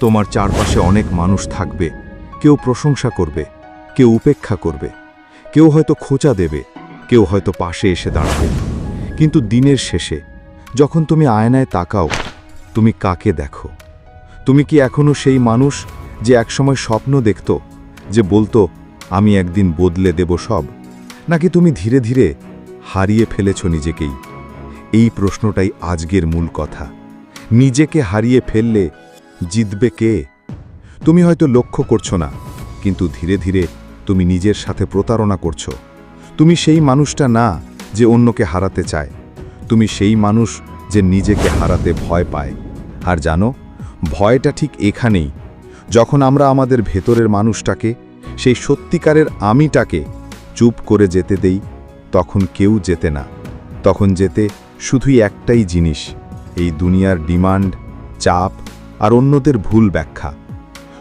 তোমার চারপাশে অনেক মানুষ থাকবে, কেউ প্রশংসা করবে, কেউ উপেক্ষা করবে, কেউ হয়তো খোঁচা দেবে, কেউ হয়তো পাশে এসে দাঁড়াবে। কিন্তু দিনের শেষে, যখন তুমি আয়নায় তাকাও, তুমি কাকে দেখো? তুমি কি এখনও সেই মানুষ যে একসময় স্বপ্ন দেখত, যে বলতো, আমি একদিন বদলে দেব সব নাকি তুমি ধীরে ধীরে হারিয়ে ফেলেছ নিজেকেই? এই প্রশ্নটাই আজকের মূল কথা। নিজেকে হারিয়ে ফেললে জিতবে কে? তুমি হয়তো লক্ষ্য করছ না, কিন্তু ধীরে ধীরে তুমি নিজের সাথে প্রতারণা করছ। তুমি সেই মানুষটা না যে অন্যকে হারাতে চায়। তুমি সেই মানুষ যে নিজেকে হারাতে ভয় পায়। আর জানো, ভয়টা ঠিক এখানেই। যখন আমরা আমাদের ভেতরের মানুষটাকে, সেই সত্যিকারের আমিটাকে চুপ করে যেতে দেই, তখন কেউ যেতে না। তখন যেতে শুধুই একটাই জিনিস, এই দুনিয়ার ডিমান্ড, চাপ আর অন্যদের ভুল ব্যাখ্যা।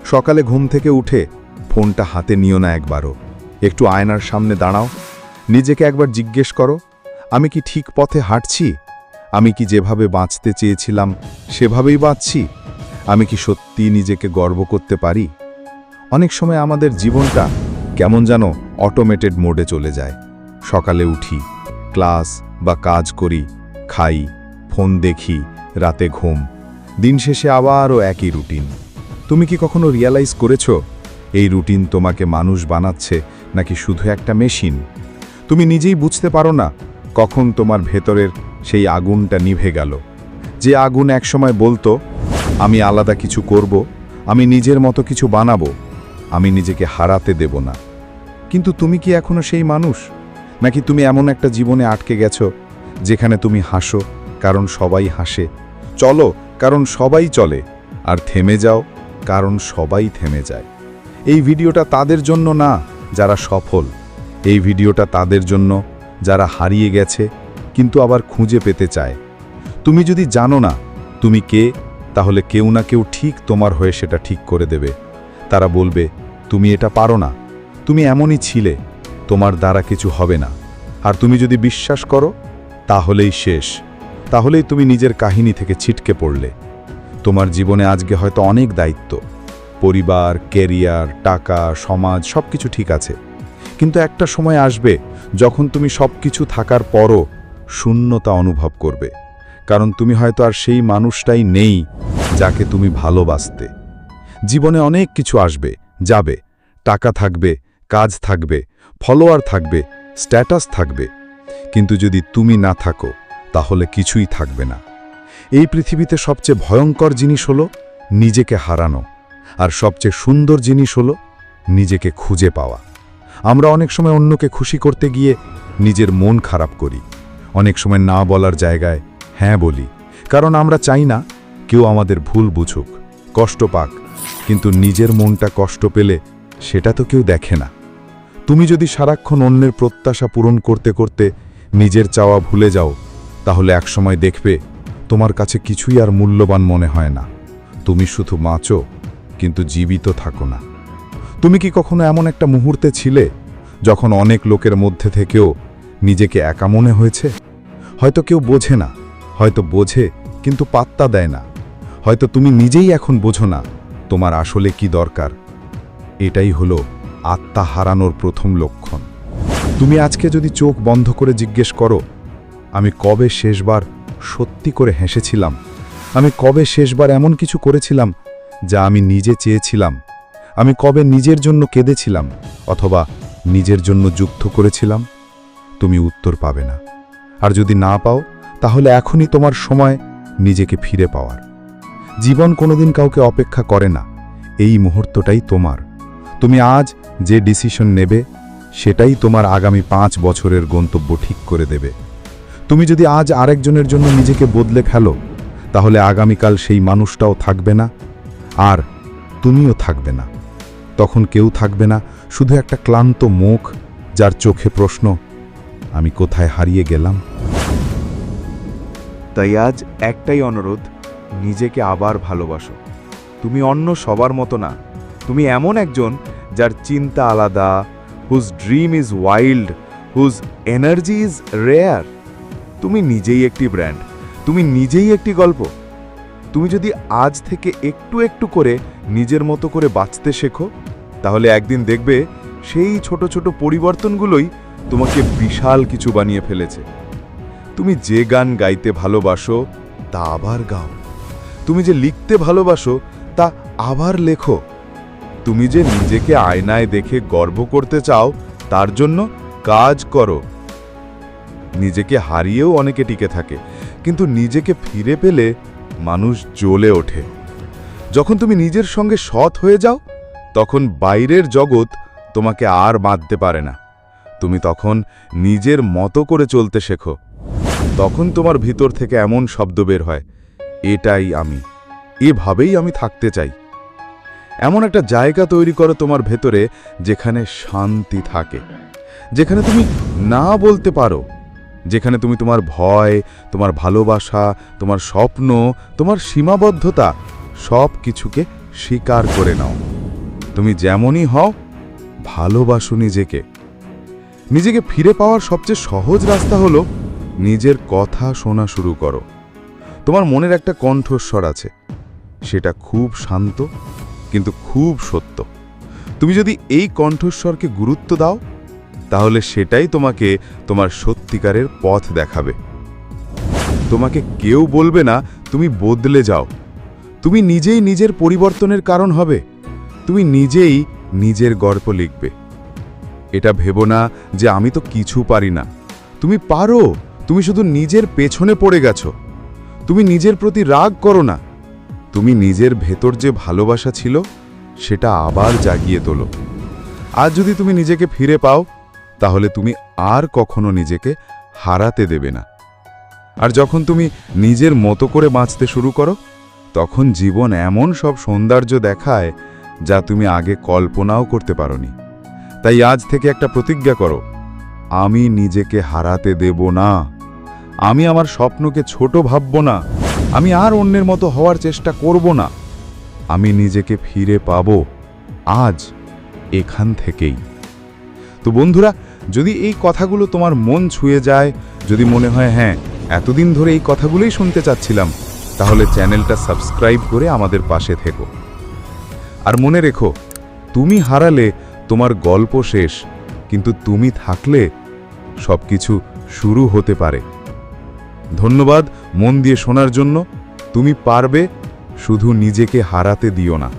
সকালে ঘুম থেকে উঠে ফোনটা হাতে নিও না একবারও। একটু আয়নার সামনে দাঁড়াও। নিজেকে একবার জিজ্ঞেস করো, আমি কি ঠিক পথে হাঁটছি? আমি কি যেভাবে বাঁচতে চেয়েছিলাম, সেভাবেই বাঁচছি? আমি কি সত্যি নিজেকে গর্ব করতে পারি? অনেক সময় আমাদের জীবনটা কেমন যেন অটোমেটেড মোডে চলে যায়। সকালে উঠি ক্লাস বা কাজ করি, খাই ফোন দেখি, রাতে ঘুম। দিন শেষে আবারও একই রুটিন। তুমি কি কখনো রিয়ালাইজ করেছ, এই রুটিন তোমাকে মানুষ বানাচ্ছে নাকি শুধু একটা মেশিন তুমি নিজেই বুঝতে পারো না কখন তোমার ভেতরের সেই আগুনটা নিভে গেল। যে আগুন একসময় বলতো, আমি আলাদা কিছু করব, আমি নিজের মতো কিছু বানাবো, আমি নিজেকে হারাতে দেব না। কিন্তু তুমি কি এখনও সেই মানুষ? নাকি তুমি এমন একটা জীবনে আটকে গেছো, যেখানে তুমি হাসো, কারণ সবাই হাসে চলো, কারণ সবাই চলে। আর থেমে যাও, কারণ সবাই থেমে যায়। এই ভিডিওটা তাদের জন্য না, যারা সফল। এই ভিডিওটা তাদের জন্য, যারা হারিয়ে গেছে, কিন্তু আবার খুঁজে পেতে চায়। তুমি যদি জানো না, তুমি কে, তাহলে কেউ না কেউ ঠিক তোমার হয়ে সেটা ঠিক করে দেবে। তারা বলবে, তুমি এটা পারো না। তুমি এমনই ছিলে। তোমার দ্বারা কিছু হবে না। আর তুমি যদি বিশ্বাস করো, তাহলেই শেষ। তাহলেই তুমি নিজের কাহিনী থেকে ছিটকে পড়লে। তোমার জীবনে আজকে হয়তো অনেক দায়িত্ব। পরিবার কেরিয়ার টাকা, সমাজ সব কিছু ঠিক আছে। কিন্তু একটা সময় আসবে যখন তুমি সব কিছু থাকার পরও শূন্যতা অনুভব করবে। কারণ তুমি হয়তো আর সেই মানুষটাই নেই যাকে তুমি ভালোবাসতে। জীবনে অনেক কিছু আসবে, যাবে। টাকা থাকবে, কাজ থাকবে, ফলোয়ার থাকবে, স্ট্যাটাস থাকবে। কিন্তু যদি তুমি না থাকো তাহলে কিছুই থাকবে না। এই পৃথিবীতে সবচেয়ে ভয়ঙ্কর জিনিস হলো নিজেকে হারানো, আর সবচেয়ে সুন্দর জিনিস হলো নিজেকে খুঁজে পাওয়া। আমরা অনেক সময় অন্যকে খুশি করতে গিয়ে নিজের মন খারাপ করি। অনেক সময় না বলার জায়গায় হ্যাঁ বলি, কারণ আমরা চাই না কেউ আমাদের ভুল বুঝুক, কষ্ট পাক, কিন্তু নিজের মনটা কষ্ট পেলে সেটা তো কেউ দেখে না। তুমি যদি সারাক্ষণ অন্যের প্রত্যাশা পূরণ করতে করতে নিজের চাওয়া ভুলে যাও তাহলে একসময় দেখবে তোমার কাছে কিছুই আর মূল্যবান মনে হয় না। তুমি শুধু বাঁচো কিন্তু জীবিত থাকো না। তুমি কি কখনো এমন একটা মুহূর্তে ছিলে যখন অনেক লোকের মধ্যে থেকেও নিজেকে একা মনে হয়েছে? হয়তো কেউ বোঝে না, হয়তো বোঝে, কিন্তু পাত্তা দেয় না। হয়তো তুমি নিজেই এখন বোঝো না তোমার আসলে কি দরকার। এটাই হলো আত্মা হারানোর প্রথম লক্ষণ। তুমি আজকে যদি চোখ বন্ধ করে জিজ্ঞেস করো আমি কবে শেষবার সত্যি করে হেসেছিলাম? আমি কবে শেষবার এমন কিছু করেছিলাম যা আমি নিজে চেয়েছিলাম? আমি কবে নিজের জন্য কেঁদেছিলাম অথবা নিজের জন্য যুদ্ধ করেছিলাম? তুমি উত্তর পাবে না। আর যদি না পাও, তাহলে এখনই তোমার সময় নিজেকে ফিরে পাওয়ার। জীবন কোনোদিন কাউকে অপেক্ষা করে না। এই মুহূর্তটাই তোমার। তুমি আজ যে ডিসিশন নেবে, সেটাই তোমার আগামী পাঁচ বছরের গন্তব্য ঠিক করে দেবে। তুমি যদি আজ আরেকজনের জন্য নিজেকে বদলে ফেলো, তাহলে আগামীকাল সেই মানুষটাও থাকবে না, আর তুমিও থাকবে না। তখন কেউ থাকবে না, শুধু একটা ক্লান্ত মুখ যার চোখে প্রশ্ন, আমি কোথায় হারিয়ে গেলাম? তাই আজ একটাই অনুরোধ, নিজেকে আবার ভালোবাসো। তুমি অন্য সবার মতো না, তুমি এমন একজন যার চিন্তা আলাদা whose dream is wild whose energy is rare তুমি নিজেই একটি ব্র্যান্ড, তুমি নিজেই একটি গল্প। তুমি যদি আজ থেকে একটু একটু করে নিজের মতো করে বাঁচতে শেখো, তাহলে একদিন দেখবে সেই ছোট ছোট পরিবর্তনগুলোই তোমাকে বিশাল কিছু বানিয়ে ফেলেছে। তুমি যে গান গাইতে ভালোবাসো, তা আবার গাও। তুমি যে লিখতে ভালোবাসো, তা আবার লেখো। তুমি যে নিজেকে আয়নায় দেখে গর্ব করতে চাও, তার জন্য কাজ করো। নিজেকে হারিয়েও অনেকে টিকে থাকে, কিন্তু নিজেকে ফিরে পেলে মানুষ জ্বলে ওঠে। যখন তুমি নিজের সঙ্গে সৎ হয়ে যাও, তখন বাইরের জগৎ তোমাকে আর বাঁধতে পারে না। তুমি তখন নিজের মতো করে চলতে শেখো। তখন তোমার ভিতর থেকে এমন শব্দ বের হয়, এটাই আমি। এভাবেই আমি থাকতে চাই। এমন একটা জায়গা তৈরি করো তোমার ভেতরে যেখানে শান্তি থাকে, যেখানে তুমি না বলতে পারো যেখানে তুমি তোমার ভয়, তোমার ভালোবাসা, তোমার স্বপ্ন, তোমার সীমাবদ্ধতা সব কিছুকে স্বীকার করে নাও। তুমি যেমনই হও, ভালোবাসো নিজেকে। নিজেকে ফিরে পাওয়ার সবচেয়ে সহজ রাস্তা হলো নিজের কথা শোনা শুরু করো। তোমার মনের একটা কণ্ঠস্বর আছে। সেটা খুব শান্ত, কিন্তু খুব সত্য। তুমি যদি এই কণ্ঠস্বরকে গুরুত্ব দাও তাহলে সেটাই তোমাকে তোমার সত্যিকারের পথ দেখাবে। তোমাকে কেউ বলবে না, তুমি বদলে যাও। তুমি নিজেই নিজের পরিবর্তনের কারণ হবে। তুমি নিজেই নিজের গল্প লিখবে। এটা ভেবো না যে আমি তো কিছু পারি না। তুমি পারো, তুমি শুধু নিজের পেছনে পড়ে গেছো। তুমি নিজের প্রতি রাগ করো না। তুমি নিজের ভেতর যে ভালোবাসা ছিল, সেটা আবার জাগিয়ে তোলো। আজ যদি তুমি নিজেকে ফিরে পাও তাহলে তুমি আর কখনো নিজেকে হারাতে দেবে না। আর যখন তুমি নিজের মতো করে বাঁচতে শুরু করো, তখন জীবন এমন সব সৌন্দর্য দেখায় যা তুমি আগে কল্পনাও করতে পারোনি। তাই আজ থেকে একটা প্রতিজ্ঞা করো, আমি নিজেকে হারাতে দেব না। আমি আমার স্বপ্নকে ছোট ভাবব না। আমি আর অন্যের মতো হওয়ার চেষ্টা করব না। আমি নিজেকে ফিরে পাব আজ এখান থেকেই। তো বন্ধুরা যদি এই কথাগুলো তোমার মন ছুঁয়ে যায়, যদি মনে হয় হ্যাঁ এতদিন ধরে এই কথাগুলোই শুনতে চাচ্ছিলাম, তাহলে চ্যানেলটা সাবস্ক্রাইব করে আমাদের পাশে থেকো। আর মনে রেখো, তুমি হারালে তোমার গল্প শেষ, কিন্তু তুমি থাকলে সবকিছু শুরু হতে পারে। ধন্যবাদ মন দিয়ে শোনার জন্য। তুমি পারবে শুধু নিজেকে হারাতে দিও না।